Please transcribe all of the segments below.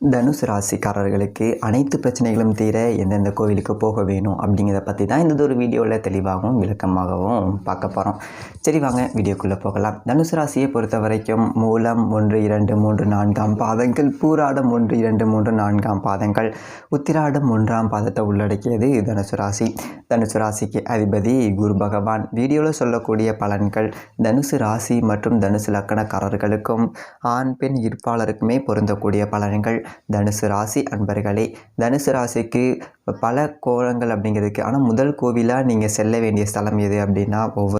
தனுசு ராசிக்காரர்களுக்கு அனைத்து பிரச்சனைகளும் தீர எந்தெந்த கோவிலுக்கு போக வேணும் அப்படிங்கிறத பற்றி தான் இந்த ஒரு வீடியோவில் தெளிவாகவும் விளக்கமாகவும் பார்க்க போகிறோம் சரி வாங்க வீடியோக்குள்ளே போகலாம். தனுசு ராசியை பொறுத்த வரைக்கும் மூலம் ஒன்று இரண்டு மூன்று நான்காம் பாதங்கள் பூராடம் ஒன்று இரண்டு மூன்று நான்காம் பாதங்கள். உத்திராடம் ஒன்றாம் பாதத்தை உள்ளடக்கியது தனுசு ராசி. தனுசு ராசிக்கு அதிபதி குரு பகவான். வீடியோவில் சொல்லக்கூடிய பலன்கள் தனுசு ராசி மற்றும் தனுசு லக்கணக்காரர்களுக்கும் ஆண் பெண் இருப்பாளருக்குமே பொருந்தக்கூடிய பலன்கள். தனுசு ராசி அன்பர்களே தனுசு ராசிக்கு பல கோலங்கள் அப்படிங்கிறதுக்கு ஆனால் முதல் கோவிலாக நீங்கள் செல்ல வேண்டிய ஸ்தலம் எது அப்படின்னா ஒவ்வொரு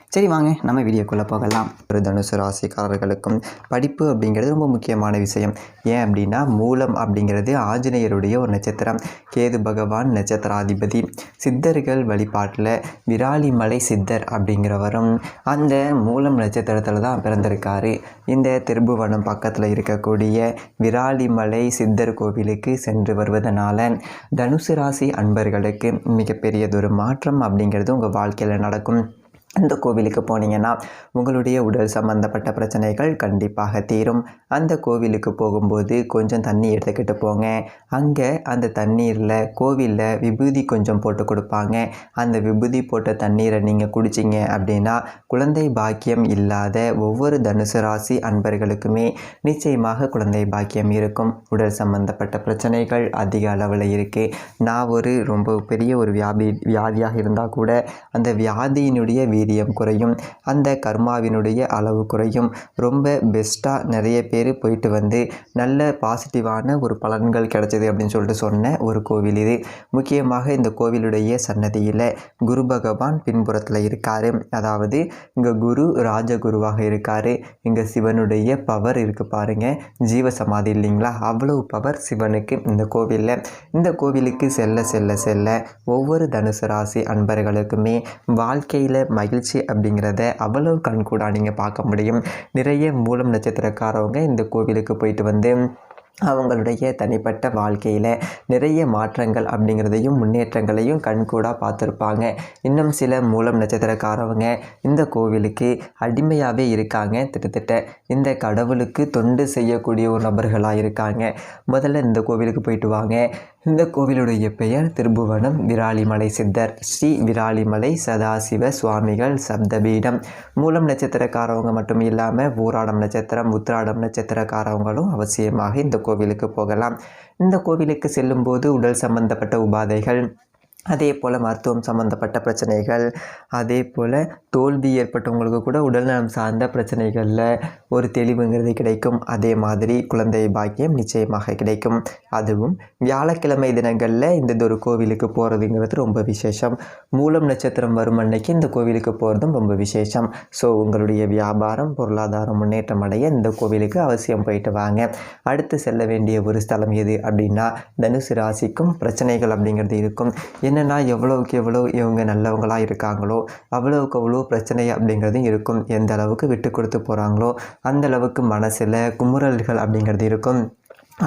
சரி வாங்க நம்ம வீடியோக்குள்ளே போகலாம். ஒரு தனுசு ராசிக்காரர்களுக்கும் படிப்பு அப்படிங்கிறது ரொம்ப முக்கியமான விஷயம். ஏன் அப்படின்னா மூலம் அப்படிங்கிறது ஆஞ்சநேயருடைய ஒரு நட்சத்திரம். கேது பகவான் நட்சத்திராதிபதி. சித்தர்கள் வழிபாட்டில் விராலிமலை சித்தர் அப்படிங்கிறவரும் அந்த மூலம் நட்சத்திரத்தில் தான் பிறந்திருக்காரு. இந்த திருபுவனம் பக்கத்தில் இருக்கக்கூடிய விராலிமலை சித்தர் கோவிலுக்கு சென்று வருவதனால தனுசு ராசி அன்பர்களுக்கு மிகப்பெரியதொரு மாற்றம் அப்படிங்கிறது உங்கள் வாழ்க்கையில் நடக்கும். அந்த கோவிலுக்கு போனீங்கன்னா உங்களுடைய உடல் சம்பந்தப்பட்ட பிரச்சனைகள் கண்டிப்பாக தீரும். அந்த கோவிலுக்கு போகும்போது கொஞ்சம் தண்ணி எடுத்துக்கிட்டு போங்க. அங்கே அந்த தண்ணீரில் கோவிலில் விபூதி கொஞ்சம் போட்டு கொடுப்பாங்க. அந்த விபூதி போட்ட தண்ணீரை நீங்கள் குடிச்சிங்க அப்படின்னா குழந்தை பாக்கியம் இல்லாத ஒவ்வொரு தனுசு ராசி அன்பர்களுக்குமே நிச்சயமாக குழந்தை பாக்கியம் இருக்கும். உடல் சம்பந்தப்பட்ட பிரச்சனைகள் அதிக அளவில் இருக்குது நான் ஒரு ரொம்ப பெரிய ஒரு வியாபி வியாதியாக இருந்தால் கூட அந்த வியாதியினுடைய வீரியம் குறையும். அந்த கர்மாவினுடைய அளவு குறையும். ரொம்ப பெஸ்ட்டாக நிறைய பேர் போயிட்டு வந்து நல்ல பாசிட்டிவான ஒரு பலன்கள் கிடைச்சது அப்படின்னு சொல்லிட்டு சொன்ன ஒரு கோவில் இது. முக்கியமாக இந்த கோவிலுடைய சன்னதியில் குரு பகவான் பின்புறத்தில் இருக்கார். அதாவது இங்கே குரு ராஜகுருவாக இருக்கார். இங்கே சிவனுடைய பவர் இருக்குது பாருங்கள் ஜீவ சமாதி இல்லைங்களா? அவ்வளவு பவர் சிவனுக்கு இந்த கோவிலில். இந்த கோவிலுக்கு செல்ல செல்ல செல்ல ஒவ்வொரு தனுசு ராசி அன்பர்களுக்குமே வாழ்க்கையில் மகிழ்ச்சி அப்படிங்கிறத அவ்வளவு கண்கூடாக நீங்கள் பார்க்க முடியும். நிறைய மூலம் நட்சத்திரக்காரவங்க இந்த கோவிலுக்கு போயிட்டு வந்து அவங்களுடைய தனிப்பட்ட வாழ்க்கையில் நிறைய மாற்றங்கள் அப்படிங்கிறதையும் முன்னேற்றங்களையும் கண்கூடாக பார்த்துருப்பாங்க. இன்னும் சில மூலம் நட்சத்திரக்காரவங்க இந்த கோவிலுக்கு அடிமையாகவே இருக்காங்க. திட்டத்தட்ட இந்த கடவுளுக்கு தொண்டு செய்யக்கூடிய ஒரு நபர்களாக இருக்காங்க. முதல்ல இந்த கோவிலுக்கு போயிட்டு வாங்க. இந்த கோவிலுடைய பெயர் திருபுவனம் விராலிமலை சித்தர். ஸ்ரீ விராலிமலை சதாசிவ சுவாமிகள் சப்தபீடம். மூலம் நட்சத்திரக்காரவங்க மட்டும் இல்லாமல் ஊராடம் நட்சத்திரம் உத்திராடம் நட்சத்திரக்காரவங்களும் அவசியமாக இந்த கோவிலுக்கு போகலாம். இந்த கோவிலுக்கு செல்லும்போது உடல் சம்பந்தப்பட்ட உபாதைகள் அதே போல் மருத்துவம் சம்மந்தப்பட்ட பிரச்சனைகள் அதே போல் தோல்வி ஏற்பட்டவங்களுக்கு கூட உடல்நலம் சார்ந்த பிரச்சனைகளில் ஒரு தெளிவுங்கிறது கிடைக்கும். அதே மாதிரி குழந்தை பாக்கியம் நிச்சயமாக கிடைக்கும். அதுவும் வியாழக்கிழமை தினங்களில் இந்த ஒரு கோவிலுக்கு போகிறதுங்கிறது ரொம்ப விசேஷம். மூலம் நட்சத்திரம் வரும் அன்னைக்கு இந்த கோவிலுக்கு போகிறதும் ரொம்ப விசேஷம். ஸோ உங்களுடைய வியாபாரம் பொருளாதாரம் முன்னேற்றம் அடைய இந்த கோவிலுக்கு அவசியம் போயிட்டு வாங்க. அடுத்து செல்ல வேண்டிய ஒரு ஸ்தலம் எது அப்படின்னா தனுசு ராசிக்கும் பிரச்சனைகள் அப்படிங்கிறது இருக்கும். என்னென்னா எவ்வளோவுக்கு எவ்வளோ இவங்க நல்லவங்களாக இருக்காங்களோ அவ்வளோவுக்கு அவ்வளோ பிரச்சனை அப்படிங்கிறதும் இருக்கும். எந்த அளவுக்கு விட்டு கொடுத்து போகிறாங்களோ அந்த அளவுக்கு மனசில் குமுறல்கள் அப்படிங்கிறது இருக்கும்.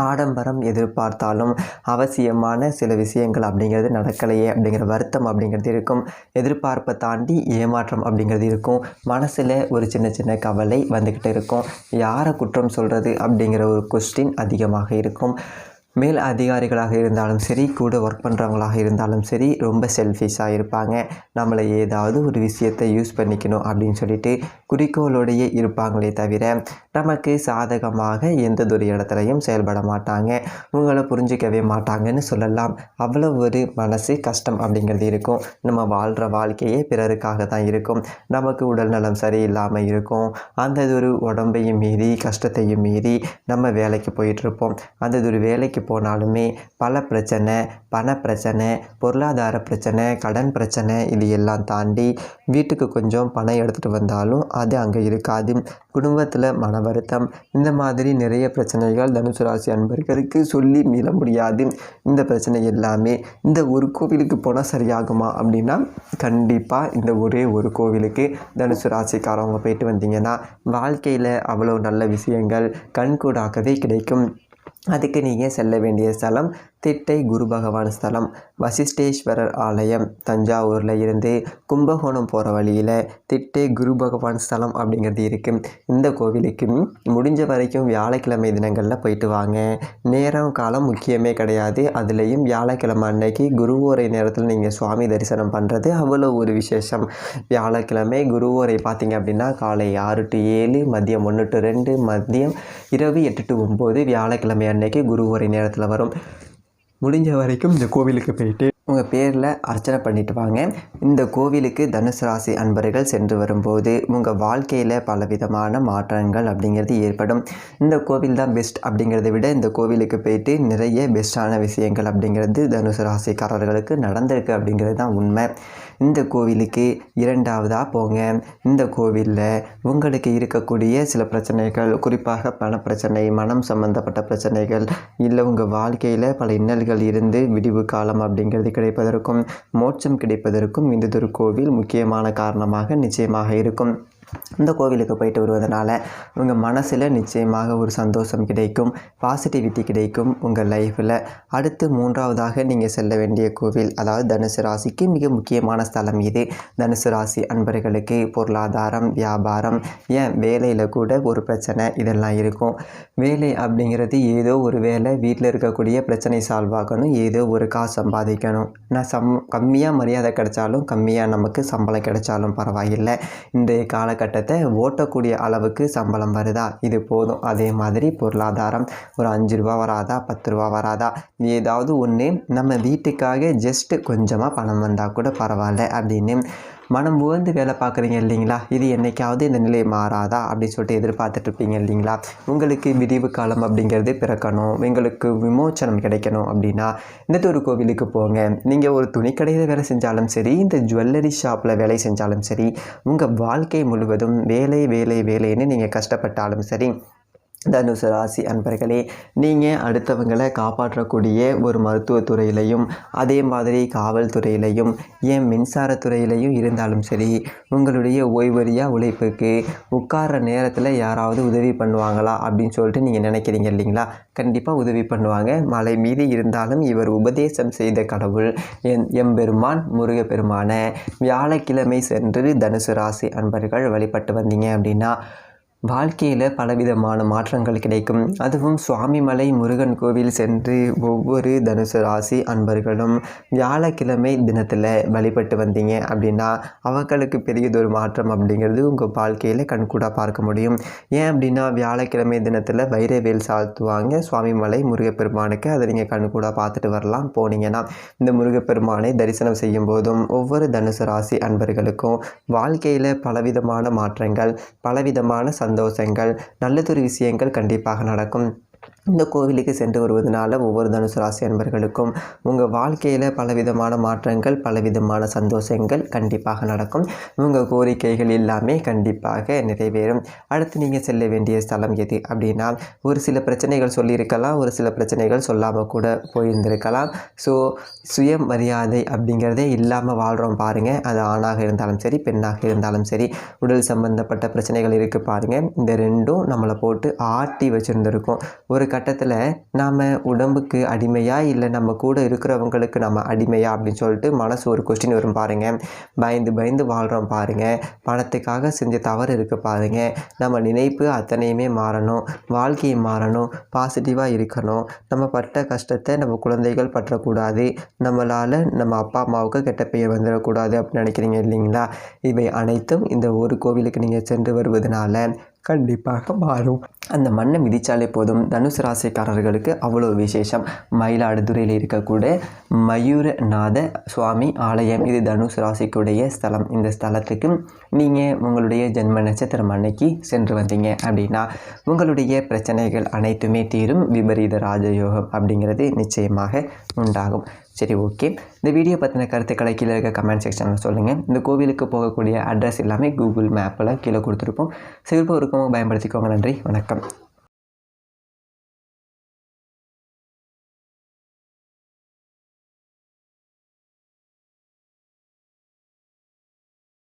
ஆடம்பரம் எதிர்பார்த்தாலும் அவசியமான சில விஷயங்கள் அப்படிங்கிறது நடக்கலையே அப்படிங்கிற வருத்தம் அப்படிங்கிறது இருக்கும். எதிர்பார்ப்பை தாண்டி ஏமாற்றம் அப்படிங்கிறது இருக்கும். மனசில் ஒரு சின்ன சின்ன கவலை வந்துக்கிட்டு இருக்கும். யாரை குற்றம் சொல்கிறது அப்படிங்கிற ஒரு கொஸ்டின் அதிகமாக இருக்கும். மேல் அதிகாரிகளாக இருந்தாலும் சரி கூட ஒர்க் பண்ணுறவங்களாக இருந்தாலும் சரி ரொம்ப செல்ஃபிஷாக இருப்பாங்க. நம்மளை ஏதாவது ஒரு விஷயத்தை யூஸ் பண்ணிக்கணும் அப்படின்னு சொல்லிட்டு குறிக்கோளோடையே இருப்பாங்களே தவிர நமக்கு சாதகமாக எந்ததொரு இடத்துலையும் செயல்பட மாட்டாங்க. உங்களை புரிஞ்சிக்கவே மாட்டாங்கன்னு சொல்லலாம். அவ்வளோ ஒரு மனசு கஷ்டம் அப்படிங்கிறது இருக்கும். நம்ம வாழ்கிற வாழ்க்கையே பிறருக்காக தான் இருக்கும். நமக்கு உடல் நலம் சரியில்லாமல் இருக்கும். அந்த ஒரு உடம்பையும் மீறி கஷ்டத்தையும் மீறி நம்ம வேலைக்கு போயிட்டுருப்போம் அந்த ஒரு வேலைக்கு போனாலுமே பல பிரச்சனை பண பிரச்சனை பொருளாதார பிரச்சனை கடன் பிரச்சனை இது எல்லாம் தாண்டி வீட்டுக்கு கொஞ்சம் பணம் எடுத்துகிட்டு வந்தாலும் அது அங்கே இருக்காது. குடும்பத்தில் மன வருத்தம். இந்த மாதிரி நிறைய பிரச்சனைகள் தனுசு ராசி அன்பர்களுக்கு சொல்லி மீள முடியாது. இந்த பிரச்சனை எல்லாமே இந்த ஒரு கோவிலுக்கு போனால் சரியாகுமா அப்படின்னா கண்டிப்பாக இந்த ஒரே ஒரு கோவிலுக்கு தனுசு ராசிக்காரவங்க போயிட்டு வந்தீங்கன்னா வாழ்க்கையில் அவ்வளோ நல்ல விஷயங்கள் கண்கூடாகவே கிடைக்கும். அதுக்கு நீங்கள் செல்ல வேண்டிய ஸ்தலம் திட்டை குரு பகவான் ஸ்தலம். வசிஷ்டேஸ்வரர் ஆலயம் தஞ்சாவூரில் இருந்து கும்பகோணம் போகிற வழியில் திட்டை குரு பகவான் ஸ்தலம் அப்படிங்கிறது இருக்குது இந்த கோவிலுக்கு முடிஞ்ச வரைக்கும் வியாழக்கிழமை தினங்களில் போயிட்டு வாங்க. நேரம் காலம் முக்கியமே கிடையாது. அதுலேயும் வியாழக்கிழமை அன்னைக்கு குருவோரை நேரத்தில் நீங்கள் சுவாமி தரிசனம் பண்ணுறது அவ்வளோ ஒரு விசேஷம். வியாழக்கிழமை குருவோரை பார்த்தீங்க அப்படின்னா காலை ஆறு டு ஏழு மதியம் ஒன்று டு ரெண்டு மதியம் இரவு எட்டு டு ஒம்பது வியாழக்கிழமை அன்னைக்கு குருவோரை நேரத்தில் வரும். முடிஞ்ச வரைக்கும் இந்த கோவிலுக்கு போயிட்டு உங்கள் பேரில் அர்ச்சனை பண்ணிட்டு வாங்க. இந்த கோவிலுக்கு தனுசு ராசி அன்பர்கள் சென்று வரும்போது உங்கள் வாழ்க்கையில் பலவிதமான மாற்றங்கள் அப்படிங்கிறது ஏற்படும். இந்த கோவில் தான் பெஸ்ட் அப்படிங்கிறத விட இந்த கோவிலுக்கு போயிட்டு நிறைய பெஸ்ட்டான விஷயங்கள் அப்படிங்கிறது தனுசு ராசிக்காரர்களுக்கு நடந்திருக்கு அப்படிங்கிறது தான் உண்மை. இந்த கோவிலுக்கு இரண்டாவதாக போங்க. இந்த கோவிலில் உங்களுக்கு இருக்கக்கூடிய சில பிரச்சனைகள் குறிப்பாக பண பிரச்சனை மனம் சம்பந்தப்பட்ட பிரச்சனைகள் இல்லை உங்கள் வாழ்க்கையில் பல இன்னல்கள் இருந்து விடிவு காலம் அப்படிங்கிறது கிடைப்பதற்கும் மோட்சம் கிடைப்பதற்கும் இந்த திருக்கோவில் கோவில் முக்கியமான காரணமாக நிச்சயமாக இருக்கும். இந்த கோவிலுக்கு போயிட்டு வருவதனால உங்கள் மனசில் நிச்சயமாக ஒரு சந்தோஷம் கிடைக்கும் பாசிட்டிவிட்டி கிடைக்கும் உங்கள் லைஃப்பில் அடுத்து மூன்றாவதாக நீங்கள் செல்ல வேண்டிய கோவில் அதாவது தனுசு ராசிக்கு மிக முக்கியமான ஸ்தலம் இது. தனுசு ராசி அன்பர்களுக்கு பொருளாதாரம் வியாபாரம் ஏன் வேலையில் கூட ஒரு பிரச்சனை இதெல்லாம் இருக்கும். வேலை அப்படிங்கிறது ஏதோ ஒரு வேலை வீட்டில் இருக்கக்கூடிய பிரச்சனை சால்வ் ஆகணும் ஏதோ ஒரு காசு சம்பாதிக்கணும். நான் சம் கம்மியாக மரியாதை கிடைச்சாலும் கம்மியாக நமக்கு சம்பளம் கிடைச்சாலும் பரவாயில்லை. இன்றைய காலகட்டத்தை ஓட்டக்கூடிய அளவுக்கு சம்பளம் வருதா? இது போதும். அதே மாதிரி பொருளாதாரம். ஒரு அஞ்சு ரூபா வராதா? பத்து ரூபா வராதா? ஏதாவது ஒன்று நம்ம வீட்டுக்காக ஜஸ்ட்டு கொஞ்சமாக பணம் வந்தால் கூட பரவாயில்ல அப்படின்னு. மனம் உயர்ந்து வேலை பார்க்குறீங்க இல்லைங்களா? இது என்றைக்காவது இந்த நிலை மாறாதா? அப்படின்னு சொல்லிட்டு எதிர்பார்த்துட்டு இருப்பீங்க இல்லைங்களா? உங்களுக்கு விரிவு காலம் அப்படிங்கிறது பிறக்கணும். உங்களுக்கு விமோச்சனம் கிடைக்கணும் அப்படின்னா இந்த ஒரு கோவிலுக்கு போங்க. நீங்கள் ஒரு துணிக்கடையில் வேலை செஞ்சாலும் சரி இந்த ஜுவல்லரி ஷாப்பில் வேலை செஞ்சாலும் சரி உங்கள் வாழ்க்கை முழுவதும் வேலை வேலை வேலைன்னு நீங்கள் கஷ்டப்பட்டாலும் சரி தனுசு ராசி அன்பர்களே நீங்கள் அடுத்தவங்களை காப்பாற்றக்கூடிய ஒரு மருத்துவத்துறையிலையும் அதே மாதிரி காவல்துறையிலையும் ஏன் மின்சாரத்துறையிலையும் இருந்தாலும் சரி உங்களுடைய ஓய்வறியாக உழைப்புக்கு உட்கார்ற நேரத்தில் யாராவது உதவி பண்ணுவாங்களா அப்படின்னு சொல்லிட்டு நீங்கள் நினைக்கிறீங்க இல்லைங்களா? கண்டிப்பாக உதவி பண்ணுவாங்க. மலை மீது இருந்தாலும் இவர் உபதேசம் செய்த கடவுள் என் எம்பெருமான் முருகப்பெருமான. வியாழக்கிழமை சென்று தனுசு ராசி அன்பர்கள் வழிபட்டு வந்தீங்க அப்படின்னா வாழ்க்கையில் பலவிதமான மாற்றங்கள் கிடைக்கும். அதுவும் சுவாமிமலை முருகன் கோவில் சென்று ஒவ்வொரு தனுசு ராசி அன்பர்களும் வியாழக்கிழமை தினத்தில் வழிபட்டு வந்தீங்க அப்படின்னா அவர்களுக்கு பெரியதொரு மாற்றம் அப்படிங்கிறது உங்கள் வாழ்க்கையில் கண்கூடாக பார்க்க முடியும். ஏன் அப்படின்னா வியாழக்கிழமை தினத்தில் வைரவேல் சாத்துவாங்க. சுவாமிமலை முருகப்பெருமானுக்கு அதை நீங்கள் கண்கூடாக பார்த்துட்டு வரலாம். போனீங்கன்னா இந்த முருகப்பெருமானை தரிசனம் செய்யும் போதும் ஒவ்வொரு தனுசு ராசி அன்பர்களுக்கும் வாழ்க்கையில் பலவிதமான மாற்றங்கள் பலவிதமான சந்த சந்தோஷங்கள் நல்லதொரு விஷயங்கள் கண்டிப்பாக நடக்கும். இந்த கோவிலுக்கு சென்று வருவதனால ஒவ்வொரு தனுசு ராசி அன்பர்களுக்கும் உங்கள் வாழ்க்கையில் பலவிதமான மாற்றங்கள் பலவிதமான சந்தோஷங்கள் கண்டிப்பாக நடக்கும். உங்கள் கோரிக்கைகள் எல்லாமே கண்டிப்பாக நிறைவேறும். அடுத்து நீங்கள் செல்ல வேண்டிய ஸ்தலம் எது அப்படின்னா ஒரு சில பிரச்சனைகள் சொல்லியிருக்கலாம் ஒரு சில பிரச்சனைகள் சொல்லாமல் கூட போயிருந்திருக்கலாம். ஸோ சுயமரியாதை அப்படிங்கிறதே இல்லாமல் வாழ்கிறோம் பாருங்கள் அது ஆணாக இருந்தாலும் சரி பெண்ணாக இருந்தாலும் சரி உடல் சம்பந்தப்பட்ட பிரச்சனைகள் இருக்குது பாருங்கள் இந்த ரெண்டும் நம்மளை போட்டு ஆட்டி வச்சுருந்துருக்கோம். ஒரு கட்டத்தில் நாம் உடம்புக்கு அடிமையா இல்லை நம்ம கூட இருக்கிறவங்களுக்கு நம்ம அடிமையா அப்படின்னு சொல்லிட்டு மனசு ஒரு கொஸ்டின் வரும் பாருங்கள் பயந்து பயந்து வாழ்கிறோம் பாருங்கள் பணத்துக்காக செஞ்ச தவறு இருக்குது பாருங்கள் நம்ம நினைப்பு அத்தனையுமே மாறணும். வாழ்க்கையை மாறணும். பாசிட்டிவாக இருக்கணும். நம்ம பட்ட கஷ்டத்தை நம்ம குழந்தைகள் பற்றக்கூடாது. நம்மளால் நம்ம அப்பா அம்மாவுக்கு கெட்ட பெயர் வந்துடக்கூடாது அப்படின்னு நினைக்கிறீங்க இல்லைங்களா? இவை அனைத்தும் இந்த ஒரு கோவிலுக்கு நீங்கள் சென்று வருவதனால கண்டிப்பாக மாறும். அந்த மண்ணை மிதித்தாலே போதும். தனுசு ராசிக்காரர்களுக்கு அவ்வளோ விசேஷம். மயிலாடுதுறையில் இருக்கக்கூடிய மயூரநாத சுவாமி ஆலயம் இது தனுசு ராசிக்குடைய ஸ்தலம். இந்த ஸ்தலத்துக்கு நீங்கள் உங்களுடைய ஜென்ம நட்சத்திரம் அன்னைக்கு சென்று வந்தீங்க அப்படின்னா உங்களுடைய பிரச்சனைகள் அனைத்துமே தீரும். விபரீத ராஜயோகம் அப்படிங்கிறது நிச்சயமாக உண்டாகும். சரி ஓகே. இந்த வீடியோ பற்றின கருத்துக்களை கீழே இருக்க கமெண்ட் செக்ஷனில் சொல்லுங்கள் இந்த கோவிலுக்கு போகக்கூடிய அட்ரஸ் எல்லாமே கூகுள் மேப்பில் கீழே கொடுத்துருப்போம். சிறப்பு இருக்கவும் பயன்படுத்திக்கோங்க. நன்றி வணக்கம்.